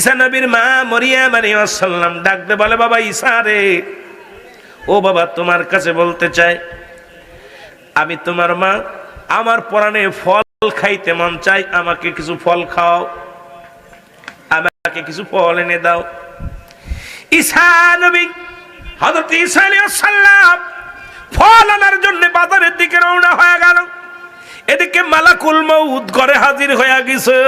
ঈসা নবীর মা মরিয়াম সালাম ডাকতে বলে, বাবা, ঈসা রে। ও বাবা, তোমার কাছে বলতে চাই, আমি তোমার মা, আমার পরাণে ফল খাইতে মন চাই, আমাকে কিছু ফল খাও আমাকে কিছু ফল এনে দাও। ঈসা নবী হযরত ঈসা আলাইহিস সালাম ফল আনার জন্য বাজারের দিকে রওনা হয়ে গেল। এদিকে মালাকুল মউত ঘরে হাজির হয়ে গেছে।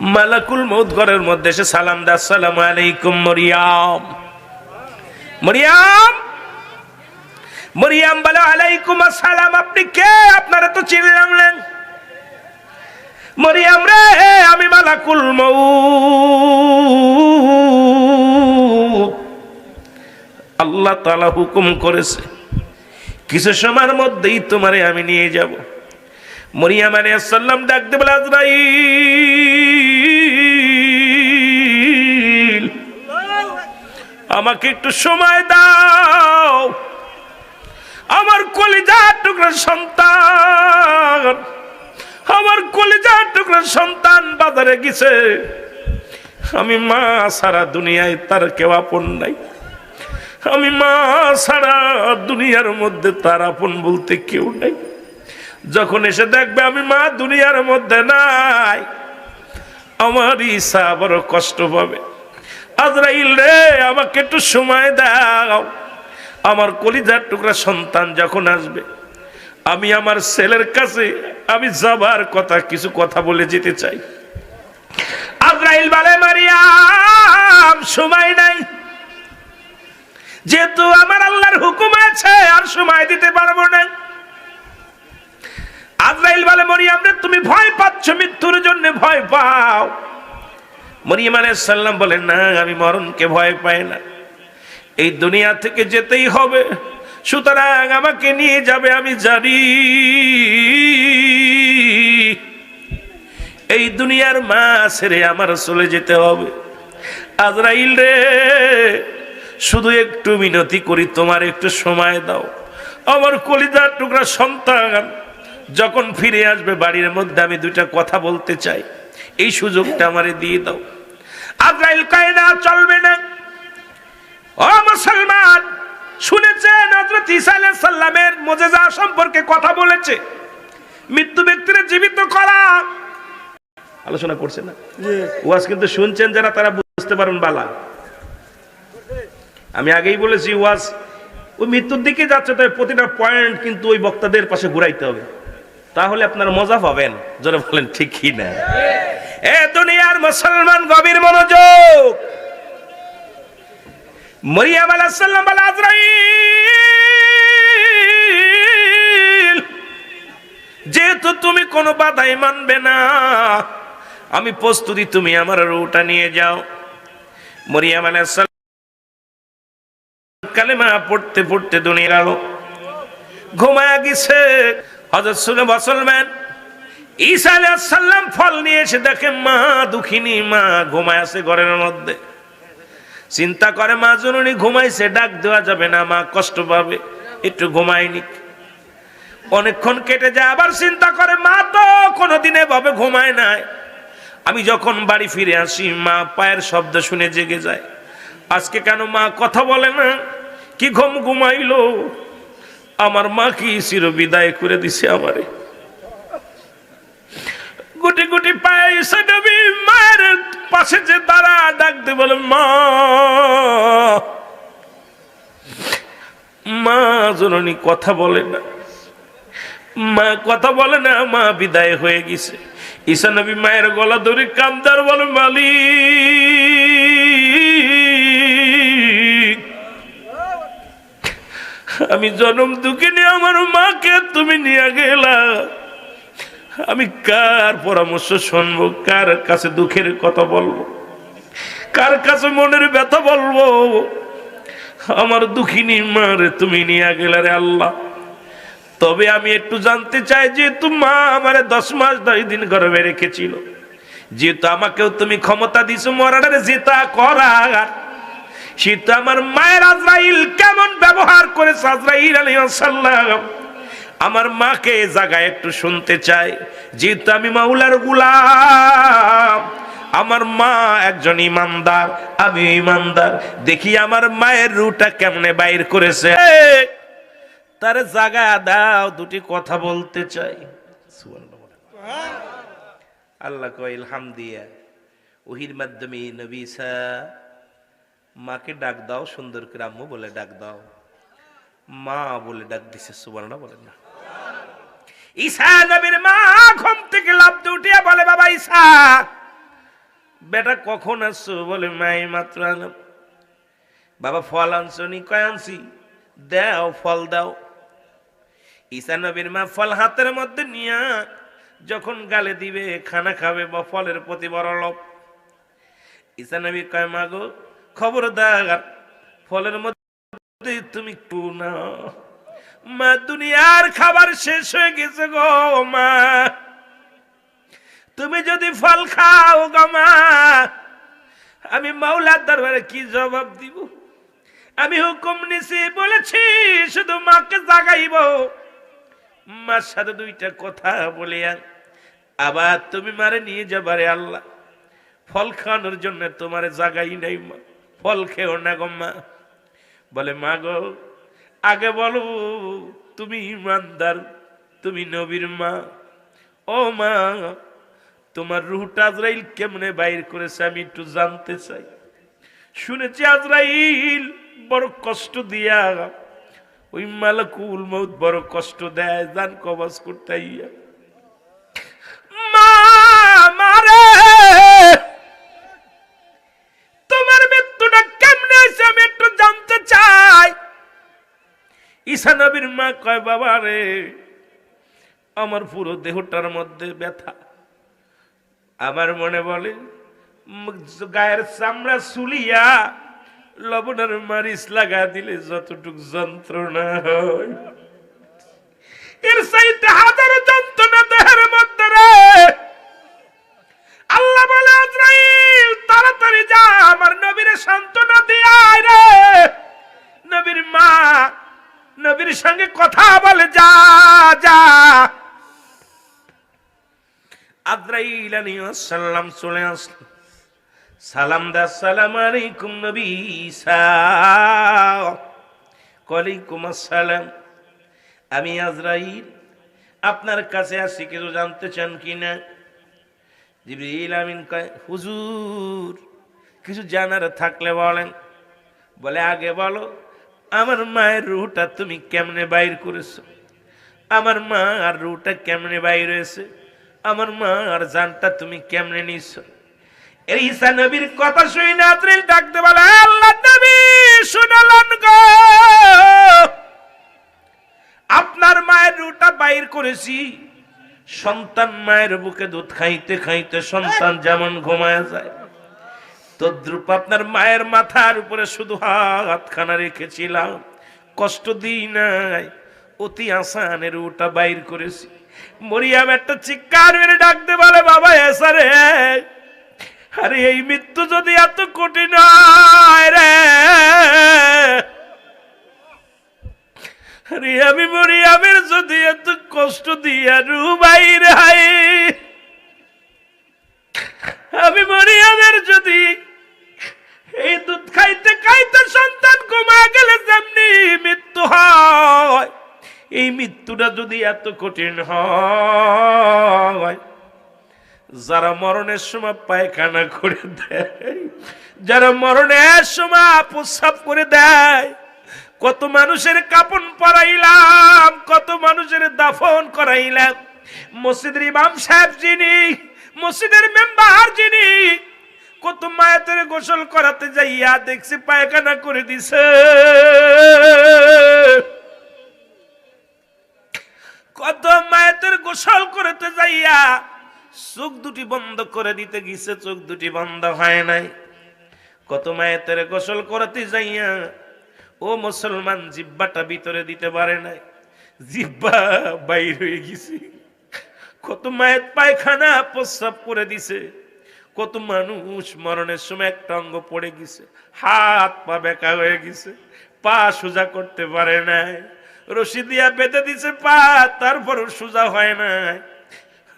মালাকুল মৌত ঘরের মধ্যে এসে সালাম দা আসসালামু আলাইকুম, মরিয়াম। মরিয়াম? মরিয়াম বলে, আলাইকুম আসসালাম, আপনি কে? আপনারা তো চিনলেন মরিয়াম রে, আমি মালাকুল মউত। আল্লাহ তাআলা হুকুম করেছে, কিছু সময়ের মধ্যেই তোমারে আমি নিয়ে যাব। মরিয়াম আলাইহিস সালাম ডাক দে বলে, আজরাইল। আমাকে একটু সময় দাও। আমার কলিজার টুকরা সন্তান, আমার কলিজার টুকরা সন্তান বাজারে গেছে। আমি মা সারা দুনিয়ায় তার কেউ আপন নাই। আমি মা সারা দুনিয়ার মধ্যে তার আপন বলতে কেউ নাই। যখন এসে দেখবে আমি মা দুনিয়ার মধ্যে নাই আমার ঈশা বড় কষ্ট পাবে। আজরাইল রে, আমাকে একটু সময় দাও। আমার কলিজার টুকরা সন্তান যখন আসবে, আমি আমার ছেলের কাছে আমি যাবার কথা, কিছু কথা বলে যেতে চাই। আজরাইল বলে, মারিয়াম, সময় নাই। যেহেতু আমার আল্লাহর হুকুম আছে, আর সময় দিতে পারব না। আজরাইল বলে, মরিয়াম রে, তুমি ভয় পাচ্ছ, মৃত্যুর জন্য ভয় পাও। মরিয়াম আলাইহিস সালাম বলেন, না, আমি মরণকে ভয় পাই না। এই দুনিয়া থেকে যেতেই হবে। সুতরাং আমাকে নিয়ে যাবে, আমি জানি। এই দুনিয়ার মা ছেড়ে আমার চলে যেতে হবে। আজরাইল রে, শুধু একটু মিনতি করি, তোমার একটু সময় দাও। আমার কলিজার টুকরা সন্তান, যখন ফিরে আসবে বাড়ির মধ্যে, আমি দুইটা কথা বলতে চাই। এই সুযোগটা আমারে দিয়ে দাও। আজরাইল কয় না চলবে না। ও মুসলমান শুনেছেন হযরত ঈসা আলাইহিস সালামের মুজিজা সম্পর্কে কথা বলেছে? মৃত্যু ব্যক্তির জীবিত করা। আলোচনা করছে না? ওয়াজ কিন্তু শুনছেন যারা তারা বুঝতে পারবেন বালা। আমি আগেই বলেছি ওয়াজ ওই মৃত্যুর দিকে যাচ্ছে তাই প্রতিটা পয়েন্ট কিন্তু ওই বক্তাদের পাশে ঘুরাইতে হবে। তাহলে আপনার মজা পাবেন। যারা বলেন ঠিক কি না। এ দুনিয়ার মুসলমান গভীর মনোযোগ। মরিয়াম আলাইহিস সালাম বলে, আজরাইল, যেহেতু তুমি কোনো বাধাই মানবে না, আমি প্রস্তুতি তুমি আমার রুটা নিয়ে যাও। মরিয়াম আলাইহিস সালাম কালেমা পড়তে পড়তে দুনিয়া গেল ঘুমায়া গেছে। হজরত শুনে মুসলমান ঈসা আলাইহিস সালাম ফল নিয়ে এসে দেখে, মা দুঃখিনী, মা ঘুমায় আছে ঘরের মধ্যে। চিন্তা করে, মা জননী ঘুমাইছে, ডাক দেওয়া যাবে না, মা কষ্ট পাবে, একটু ঘুমায়নি অনেকক্ষণ কেটে যায়, আবার চিন্তা করে, মা তো কোনোদিন এভাবে ঘুমায় নাই। আমি যখন বাড়ি ফিরে আসি, মা পায়ের শব্দ শুনে জেগে যায়। আজকে কেন মা কথা বলে না? কি ঘুম ঘুমাইলো? আমার মা কি চির বিদায় করে দিছে আমারে? গুটি গুটি পায়ে এসে মায়ের পাশে যে তারা ডাকতে বলে, মা। মা জননী কথা বলে না। মা কথা বলে না, মা বিদায় হয়ে গেছে। ঈশা নবী মায়ের গলা ধরে কান্দার বলে, মালিক, আমি জনম দুঃখিনী, আমার মাকে তুমি নিয়ে গেলা। আমি কার পরামর্শ শুনব? কার কাছে দুঃখের কথা বলব? কার কাছে মনের ব্যথা বলব? আমার দুঃখিনী মারে তুমি নিয়ে গেলে রে আল্লাহ। তবে আমি একটু জানতে চাই, যেহেতু মা আমারে দশ মাস দশ দিন গর্ভে রেখেছিল, যেহেতু আমাকেও তুমি ক্ষমতা দিছো মরানের জেতা করার তো আমার মায়ের আজরাইল কেমন ব্যবহার করেছে আজরাইল আলাইহিস সালাম। আমার মাকে জায়গায় একটু শুনতে চাই। যেহেতু আমি মাউলার গুলাম, আমার মা একজন ইমানদার, আমি ইমানদার। দেখি আমার মায়ের রুটা কেমনে বাইর করেছে। তার জায়গা দাও, দুটি কথা বলতে চাই। আল্লাহ কয় ইলহাম দিয়া ওহির মাধ্যমে নবী ঈসা মাকে ডাক দাও, সুন্দর করে আম্মু বলে ডাক দাও। মা বলে ডাক দিছে সুবর্ণা বলেন না। ঈসা নবীর মা ঘুম থেকে লাভ উঠিয়া বলে, বাবা ঈসা, বেটা কখন আসছো? বলে মাই মাত্র আনলাম বাবা, ফল আনছো নি? কয়, আনছি। দাও, ফল দাও। ঈসা নবীর মা ফল হাতের মধ্যে নিয়া যখন গালে দিবে, খানা খাবে, বা ফলের প্রতি বড় লোভ। ঈসা নবী কয়, মা গো, খবরদার, ফলের মধ্যে তুমি একটু না মা, দুনিয়ার খাবার শেষ হয়ে গেছে গো মা। তুমি যদি ফল খাও গো মা, আমি মাওলার দরবারে কি জবাব দিব? আমি হুকুম নিছি, বলেছি, শুধু মাকে জাগাইব। মার সাথে দুইটা কথা বলে। আবার তুমি মারে নিয়ে যাবারে আল্লাহ। ফল খাওয়ানোর জন্য তোমারে জাগাই নাই মা, ফল খেও না গো মা। বলে, মা গো আগে বলো, তুমি ইমানদার, তুমি নবীর মা ও মা, তোমার রুহটা আজরাইল কেমনে বাইর করেছে আমি একটু জানতে চাই শুনেছি আজরাইল বড় কষ্ট দিয়া ওই মালাকুল মৌত বড় কষ্ট দেয় দান কবাস করতে আইয়া। ঈশা নবীর মা কয়, বাবা রে, আমার পুরো দেহটার মধ্যে ব্যথা। আমার মনে বলে গায়ের চামড়া সুলিয়া লবণের মারিচ লাগা দিলে যতটুক যন্ত্রণা হয়। এর সাইতে হাজার যন্ত্রণা দেহের মধ্যে রে। আল্লাহ বলে তাড়াতাড়ি যা, আমার নবীর সান্ত্বনা দিয়ে রে। নবীর মা নবীর সঙ্গে কথা বলে, যা যা। সালাম আলাইকুম আসসালাম। আমি আজরাইল, আপনার কাছে আসি, কিছু জানতে চান কি না? কয়, হুজুর, কিছু জানার থাকলে বলেন। বলে, আগে বলো আমার মায়ের রুহটা তুমি কেমনে বাইর করেছ? আমার মা আর রুহটা কেমনে বাইর হয়েছে? আমার মা আর জানটা তুমি কেমনে নিছো এই ঈসা নবীর কথা শুই না আজরাইল ডাকতে বলে, আল্লাহ নবী, শুনালেন গো। আপনার মায়ের রুটা বাইর করেছি। সন্তান মায়ের বুকে দুধ খাইতে খাইতে সন্তান যেমন ঘুমায় যায়। তদ্রুপ আপনার মায়ের মাথার উপরে শুধু হাতখানা রেখেছিলাম। কষ্ট দিই নাই, অতি আসানের ওটা বাইর করেছি। মরিয়াম একটা চিৎকার মেরে ডাকতে বলে, বাবা, এসা রে। আরে, এই মৃত্যু যদি এত কঠিন রে। আরে, আমি মরিয়ামের যদি এত কষ্ট দিয়া রু বাইরে আমি মরিয়ামের যদি এই দুধ খাইতে খাইতে সন্তান কমা গেলে যেমনি মৃত্যু হয়। এই মৃত্যুটা যদি এত কঠিন হয়, যারা মরণের সময় পায়খানা করে দেয়, যারা মরণের সময় প্রস্রাব করে দেয়, কত মানুষের কাপন পরাইলাম, কত মানুষের দাফন করাইলাম। মসজিদের ইমাম সাহেব যিনি, মসজিদের মেম্বার যিনি কত মায়াতের গোসল করাতে যাইয়া দেখছি পায়খানা করে দিছে। কত মায়াতের গোসল করতে যাইয়া চোখ দুটি বন্ধ করে দিতে গেছে, চোখ দুটি বন্ধ হয় নাই। কত মায়েতের গোসল করতে যাইয়া ও মুসলমান জিব্বাটা ভিতরে দিতে পারে নাই। জিব্বা বাইর হয়ে গেছে। কত মায়ের পায়খানা প্রস্রাব করে দিছে। কত মানুষ মরণের সময় একটা অঙ্গ পড়ে গেছে, হাত পা বেকা হয়ে গেছে, পা সোজা করতে পারে নাই, রশি দিয়া বেঁধে দিছে পা, তারপরও সোজা হয় নাই।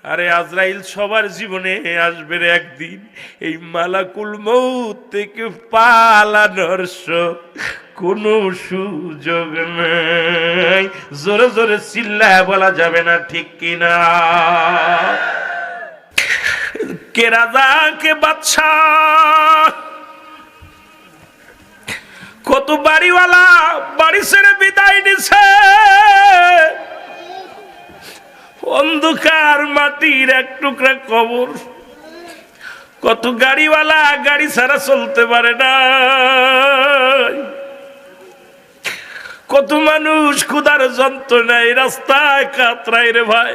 আরে আজরাইল, সবার জীবনে আসবে একদিন এই মালাকুল মৌত থেকে পালানোর কোনো সুযোগ নাই। জোরে জোরে চিল্লায় বলা যাবে না ঠিক কিনা। কে রাজা, কে বাদশা কত বাড়িওয়ালা বাড়ি ছেড়ে বিদায় নিছে। অন্ধকার মাটির এক টুকরা কবর। কত গাড়িওয়ালা গাড়ি ছাড়া চলতে পারে না। কত মানুষ ক্ষুধার যন্ত্রণায় রাস্তায় কাতরায় রে ভাই।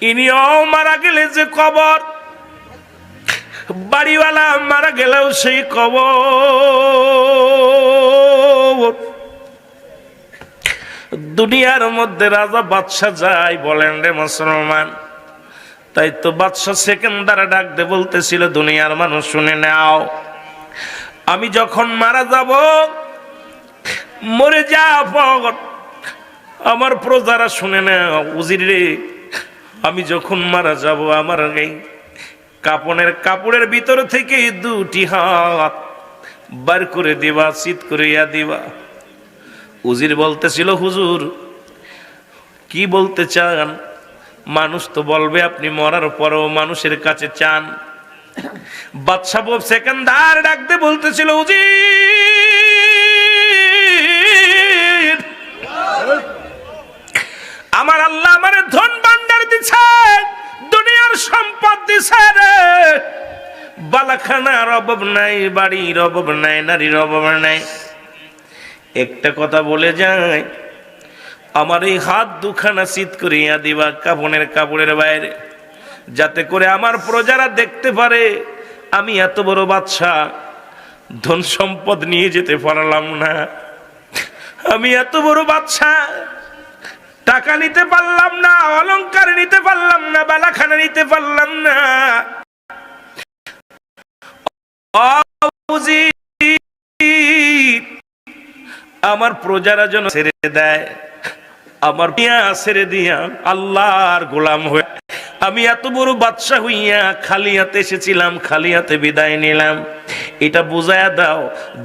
ইনিও মারা গেলে যে কবর, বাড়িওয়ালা মারা গেলেও সেই কবর। দুনিয়ার মধ্যে রাজা বাদশা যায় বলেন রে মুসলমান, তাই তো বাদশাহ ডাক দে বলতেছিল, দুনিয়ার মানুষ শুনে নাও। আমি যখন মারা যাব, মরে যা আমার প্রজারা শুনে নাও, উজির রে। আমি যখন মারা যাব আমার এই কাপনের কাপড়ের ভিতর থেকে দুটি হাত বার করে দিবা, শীত করিয়া দিবা। উজির বলতেছিল, হুজুর, কি বলতে চান? মানুষ তো বলবে আপনি মরার পরও মানুষের কাছে চান। বাদশাহ বব সেকেন্দার ডাকতে বলতেছিল, উজির, আমার আল্লাহ আমার ধন ভান্ডার দিছে দুনিয়ার সম্পদ বালাখানার অভাব নাই, বাড়ির অভাব নাই, নারীর অভাব নাই। একটা কথা বলে যায় আমার এই হাত দুখানা শীত করিয়া দিবা কাপনের কাপড়ের বাইরে, যাতে করে আমার প্রজারা দেখতে পারে আমি এত বড় বাচ্চা ধন সম্পদ নিয়ে যেতে পারলাম না। আমি এত বড় বাচ্চা টাকা নিতে পারলাম না, অলংকার নিতে পারলাম না, বালাখানা নিতে পারলাম না। আমার প্রজারা যেন ছেড়ে দেয়। আমার পিয়া ছেড়ে দিয়া, আল্লাহর গোলাম হয়ে। আমি এত বড় বাদশা হইয়া খালি হাতে এসেছিলাম খালি হাতে বিদায় নিলাম। এটা বুঝায়া দাও,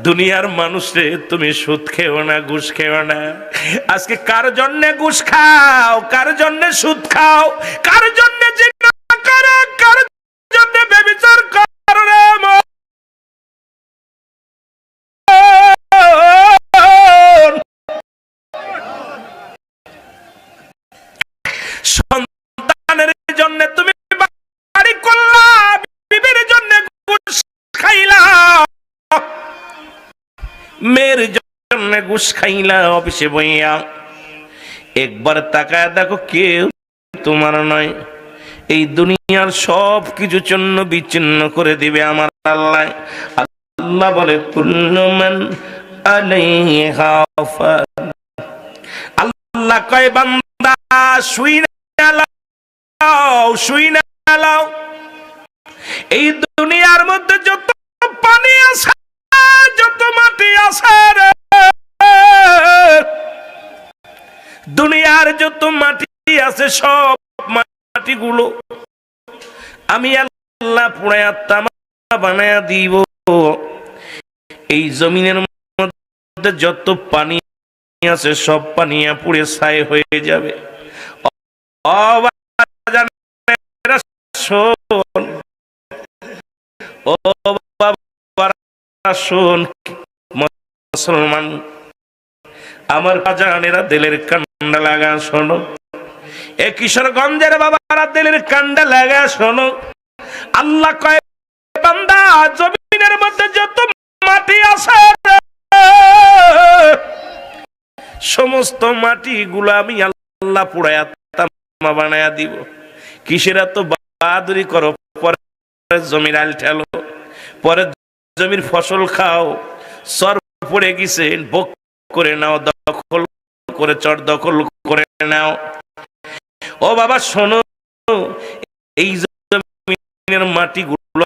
দুনিয়ার মানুষে তুমি সুদ খেও না, ঘুষ খেও না। আজকে কার জন্য ঘুষ খাও, কার জন্য সুদ খাও, কার জন্য জিজ্ঞাসা জন্য ঘুষ খাইলা অফিসে বইয়া। একবার তাকায় দেখো কেউ তোমার নয়। এই দুনিয়ার সব কিছু জন্য বিচ্ছিন্ন করে দিবে আমার আল্লাহ। আল্লাহ বলে কুল্লুমান আল্লাহ কয়, বান্দা, শুই শুই না এই দুনিয়ার মধ্যে যত পানি আছে আছে সব মাটিগুলো। আমি আল্লাহ পুড়ায়া তামা বানায়া দিব। এই জমিনের মধ্যে যত পানি আছে, সব পানিয়া পুড়ে ছাই হয়ে যাবে। মুসলমান। আমার বাজানেরা দিলের কান্ডা লাগা শোনো। এ কিশোরগঞ্জের বাবারা দিলের কান্ডা লাগা, শোনো। আল্লাহ কয়, বান্দা, জমিনের মধ্যে যত মাটি আছে সমস্ত মাটি গুলো আমি আল্লাহ পুড়ায়া তামা বানায়া দিব। কিসেরা তো বাহাদুরি করো? পরে জমির আল ঠেলো পরে জমির ফসল খাও, সর পড়ে গেছে ভোগ করে নাও, দখল করে, চর দখল করে নাও। ও বাবা শোনো। এই জমিনের মাটিগুলো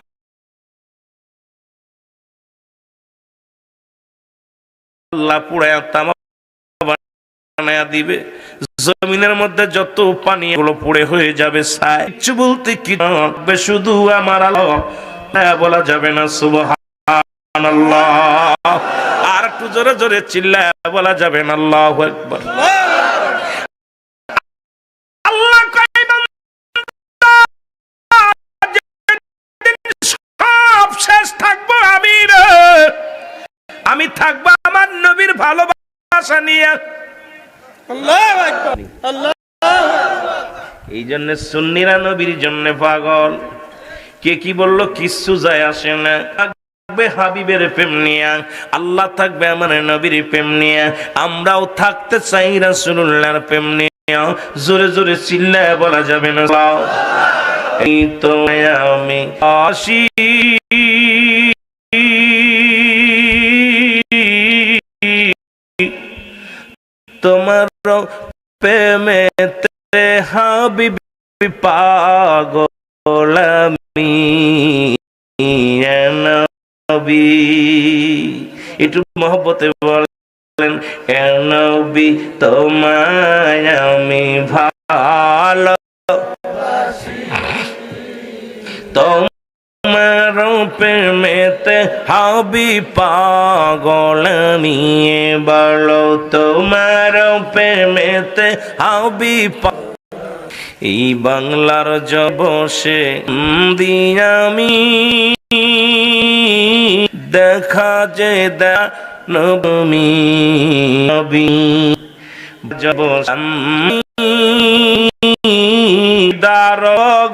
দিবে। জমিনের মধ্যে যত পানি এগুলো পড়ে হয়ে যাবে সাই কিছু বলতে কি শুধু আমার আলো। হ্যাঁ, বলা যাবে না সুবহানাল্লাহ। আর একটু জোরে জোরে চিল্লায় বলা যাবে না আল্লাহু আকবার। থাকব আমার নবীর ভালোবাসা নিয়ে। এই জন্য সুন্নিরা নবীর জন্য পাগল। কে কি বলল? কিচ্ছু যায় আসে না। থাকবে হাবিবের প্রেম নিয়ে আল্লাহ থাকবে আমার নবীর প্রেম নিয়ে আমরাও থাকতে চাই রাসূলুল্লাহর প্রেম নিয়ে। জোরে জোরে চিল্লায় বলা যাবে না। এই তো আমি আসি। তোমার প্রেমেতে হাবিব পাগল আমি ইয়া নবী। একটু মহব্বতে বলেন নবী, তোমায় আমি ভালো তোমার প্রেমেতে হাবি পাগল নিয়ে বলো, তোমার প্রেমেতে হাবি এই বাংলার জবসে আমি দেখা যে নবমি নবী জব দারগ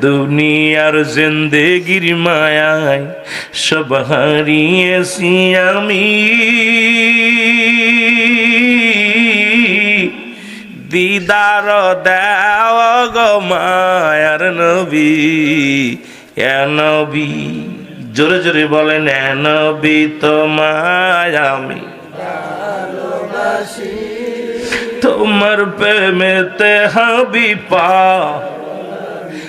দুনিয়ার জিন্দেগির মায়ায় সব হারিয়েছি আমি। দিদার দেও গো মায়ার নবী নবী, জোরে জোরে বলেন নবী তোমায় আমি। তোমার প্রেমেতে হাবি পা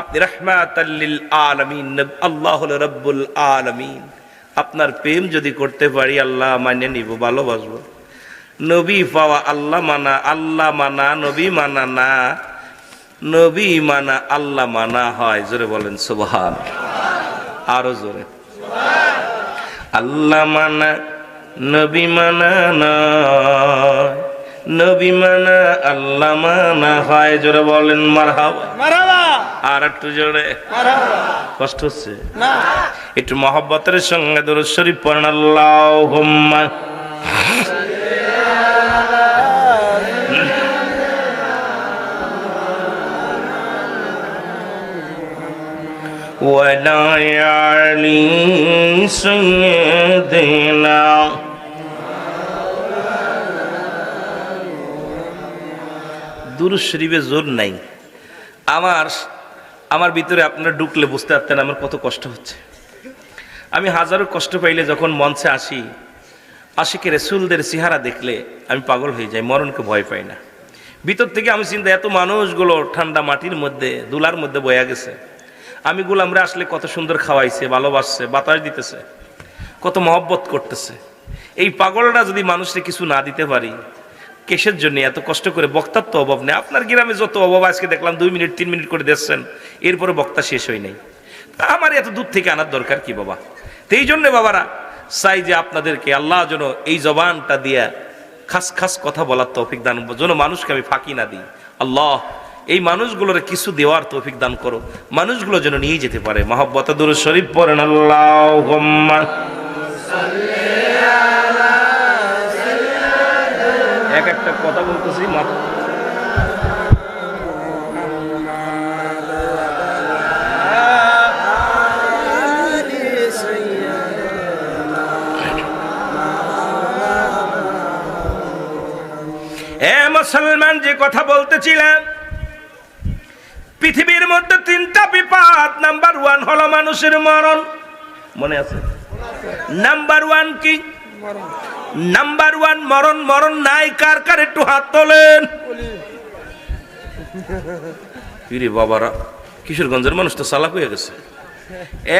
আপনি রহমাতাল্লিল আলামিন আল্লাহ রব্বুল আলামিন। আপনার প্রেম যদি করতে পারি, আল্লাহ মানে নিব, ভালোবাসবো। নবী পাওয়া আল্লাহ মানা আল্লাহ মানা, নবী মানা না। নবী মানা, আল্লাহ মানা হয়। জোরে বলেন, সুবহান। আরও জোরে। আল্লাহ মানা, নবী মানা নয় নবী মানা, আল্লাহ মানা হয়। জোরে বলেন মারহাবা। আর একটু জোরে কষ্ট হচ্ছে একটু মহব্বতের সঙ্গে দরুদ শরীফ পড়েন আল্লাহুম্মা ولا يعلي سيدنا দুরুদ শরীফে জোর নাই আমার আমার ভিতরে আপনারা ঢুকলে বুঝতে পারতেন আমার কত কষ্ট হচ্ছে। আমি হাজারো কষ্ট পাইলে যখন মঞ্চে আসি আশিকে রসুলদের চেহারা দেখলে আমি পাগল হয়ে যাই, মরণকে ভয় পাই না। ভিতর থেকে আমি চিন্তা, এত মানুষগুলো ঠান্ডা মাটির মধ্যে, দুলার মধ্যে বয়া গেছে। আমি গুলামরা আসলে কত সুন্দর খাওয়াইছে, ভালোবাসছে, বাতাস দিতেছে, কত মহব্বত করতেছে। এই পাগলটা যদি মানুষকে কিছু না দিতে পারি কেসের জন্য এত কষ্ট করে বক্তার তো অভাব নেই। আপনার গ্রামে যত অভাব, আজকে দেখলাম দুই মিনিট, তিন মিনিট করে দিচ্ছেন। এরপরে বক্তা শেষ হয় নাই। তা আমার এত দূর থেকে আনার দরকার কি বাবা? তো এই জন্যে বাবারা, চাই যে আপনাদেরকে আল্লাহ যেন এই জবানটা দিয়া খাস খাস কথা বলার তৌফিক দান, যেন মানুষকে আমি ফাঁকি না দিই। আল্লাহ, এই মানুষগুলোর কিছু দেওয়ার তৌফিক দান করো। মানুষগুলো যেন নিয়ে যেতে পারে। মহব্বত শরীফ পড়েন আল্লাহ একটা কথা বলতেছি এ মুসলমান যে কথা বলতেছিলাম, পৃথিবীর মধ্যে তিনটা বিপদ। নাম্বার ওয়ান হলো মানুষের মরণ। মনে আছে? নাম্বার ওয়ান কি? নাম্বার ওয়ান মরণ মরণ নাই কার কার একটু হাত তোলেন। পিরে বাবারা কিশোরগঞ্জের মানুষ তো চালাক হয়ে গেছে।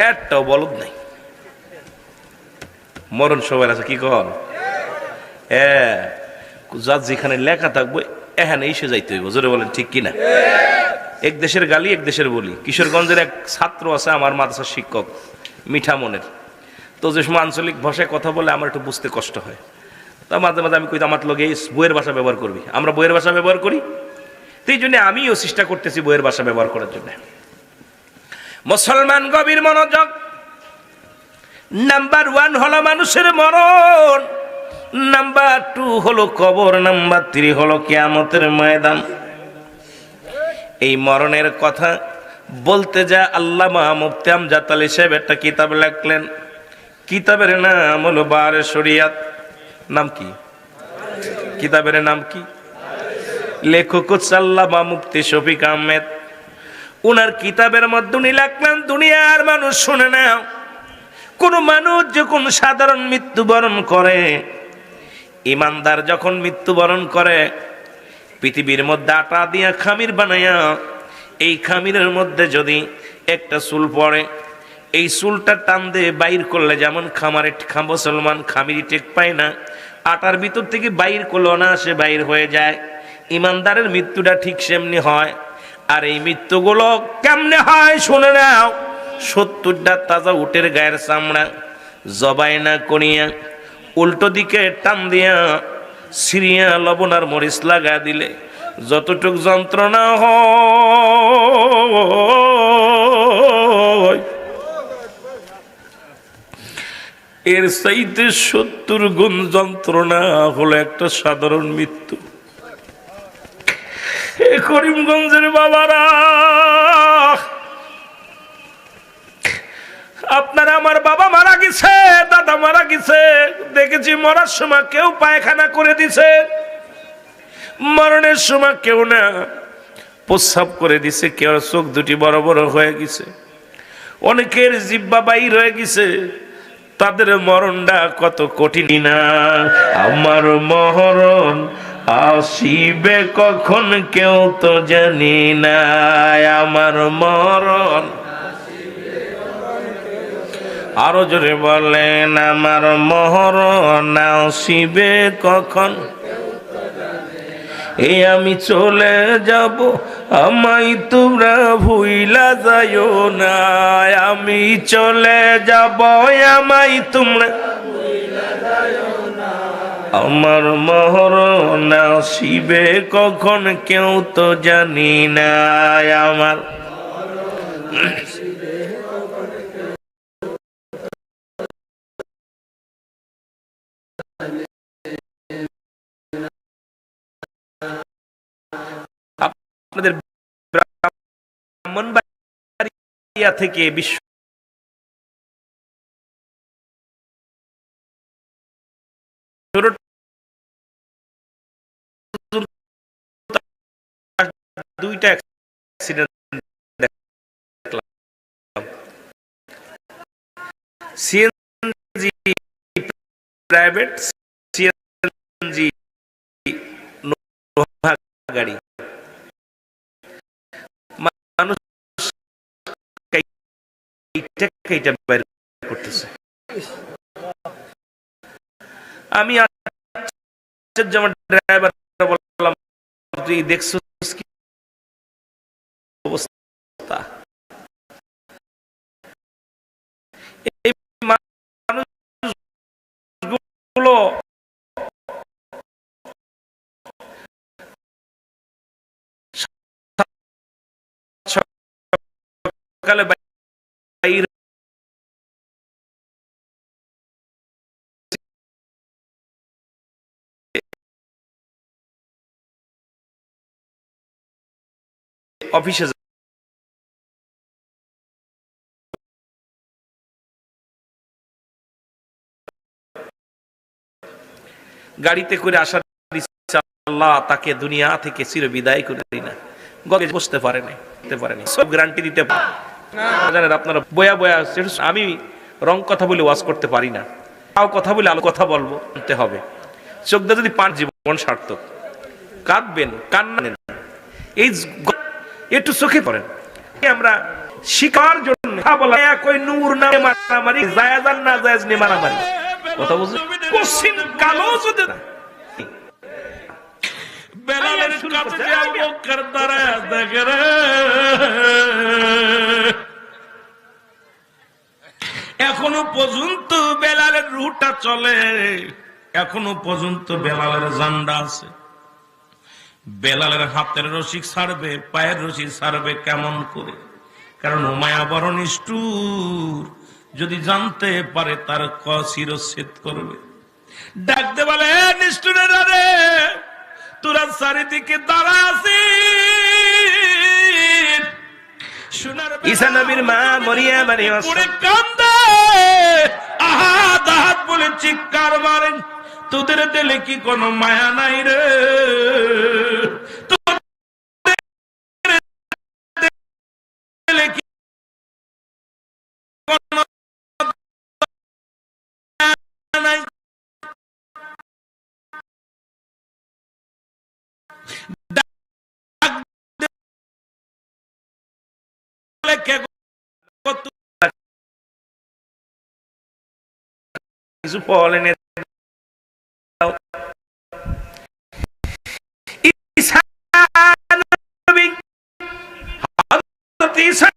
একটাও বলদ নাই। মরণ সবার আছে কি কর হ্যাঁ যার যেখানে লেখা থাকবে এখানে এসে যাইতে হইব। জোরে বলেন ঠিক কিনা? এক দেশের গালি এক দেশের বলি। কিশোরগঞ্জের এক ছাত্র আছে আমার মাদ্রাসার শিক্ষক মিঠা মনের। তো যে সময় আঞ্চলিক ভাষায় কথা বলে আমার একটু বুঝতে কষ্ট হয়। তা মাঝে মাঝে আমি কই আমার লগে এই বইয়ের ভাষা ব্যবহার করবি। আমরা বইয়ের ভাষা ব্যবহার করি। তো এই জন্য আমিও চেষ্টা করতেছি বইয়ের ভাষা ব্যবহার করার জন্য। মুসলমান গভীর মনোযোগ। নাম্বার ওয়ান হলো মানুষের মরণ। নাম্বার টু হলো কবর। নাম্বার থ্রি হলো কেয়ামতের ময়দান। এই মরণের কথা বলতে যা আল্লাহ মুফতি আমজাদ আলী সাহেব একটা কিতাব লেখলেন। কিতাবের নাম হলো বারে শরিয়াত। নাম কি? কিতাবের নাম কি? লেখক হচ্ছে আল্লামা মুফতি শফিক আহমেদ। উনার কিতাবের মধ্যে উনি লেখলেন, দুনিয়ার মানুষ শুনে না কোন মানুষ যখন সাধারণ মৃত্যুবরণ করে, ইমানদার যখন মৃত্যুবরণ করে, পৃথিবীর মধ্যে আটা দিয়া খামির বানাইয়া এই খামিরের মধ্যে যদি একটা চুল পড়ে এই চুলটা টান দিয়ে বাইর করলে যেমন খামারে খা মুসলমান খামিরি টেক পায় না, আটার ভিতর থেকে বাইর করলে অনায়াসে বাইর হয়ে যায়। ইমানদারের মৃত্যুটা ঠিক সেমনি হয়। আর এই মৃত্যুগুলো কেমনে হয় শুনে নাও। সত্তরটা তাজা উটের গায়ের চামড়া, জবাই না করিয়া উল্টো দিকে টান দিয়া সিরিয়া লবণ আর মরিচ লাগা দিলে যতটুক যন্ত্রণা হয় এর চাইতে সত্তর গুণ যন্ত্রণা হলো একটা সাধারণ মৃত্যু। করিমগঞ্জের বাবারা, আপনার আমার বাবা মারা গেছে, দাদা মারা গেছে, দেখেছি মরার সময় কেউ পায়খানা করে দিছে, মরণের সময় কেউ না প্রস্রাব করে দিছে, কেউ চোখ দুটি বড় বড় হয়ে গেছে, অনেকের জিব্বা বাইর হয়ে গেছে তাদের মরণটা কত কঠিন না। আমার মহরণ আসিবে কখন কেউ তো জানি না। আমার মরণ আরও জোরে বলেন, আমার মহরণ আসিবে কখন? এ আমি চলে যাব আমাই তোমরা ভুইলা যাইও না। আমি চলে যাব আমাই তোমরা আমার মহরণ আসিবে কখন কেউ তো জানি না। আমার আপনাদের ব্রাহ্মণবাড়িয়া থেকে বিশ্ব দুইটা প্রাইভেট সিএনজি গাড়ি মানুষ আমি যেমন ড্রাইভার বললাম তুই দেখছিস কি অবস্থা? এই মানুষগুলো সকালে অফিসে গাড়িতে করে আসার আল্লাহ তাকে দুনিয়া থেকে চির বিদায় করে দিই না। বসতে পারে না সব গ্যারান্টি দিতে জানেন আপনারা বয়া বয়া আমি রং কথা বলে ওয়াজ করতে পারি না। তাও কথা বলে আলো কথা বলব হবে। চোখ দিয়ে যদি পান, জীবন সার্থক। কাঁদবেন, কান্না এই একটু চোখে পড়েন। আমরা শিকার জন্য এক নূর মারামারি জায়েজ আর না জায়েজ নিয়ে মারামারি। কথা বুঝলেন পশ্চিম কালো যদি বেলালের কাছে। এখনও পর্যন্ত বেলালের রুটা চলে এখনও পর্যন্ত বেলালের জান্ডা আছে। বেলালের হাতের রশি ছাড়বে পায়ের রশি ছাড়বে কেমন করে? কারণ মায়া বড় নিষ্ঠুর যদি জানতে পারে তার ক শিরচ্ছেদ করবে। ডাকতে বলে "এ নিষ্ঠুরের রে তোরা চারিদিকে দাঁড়া আছিস। সোনার ঈসা নবীর মা মরিয়া পড়ে কান্দে আহাত আহাত বলে চিৎকার মারেন তোদের দিলে কি কোনো মায়া নাই রে? কিছু ফল এনে ঈসা নবী, হযরত ঈসা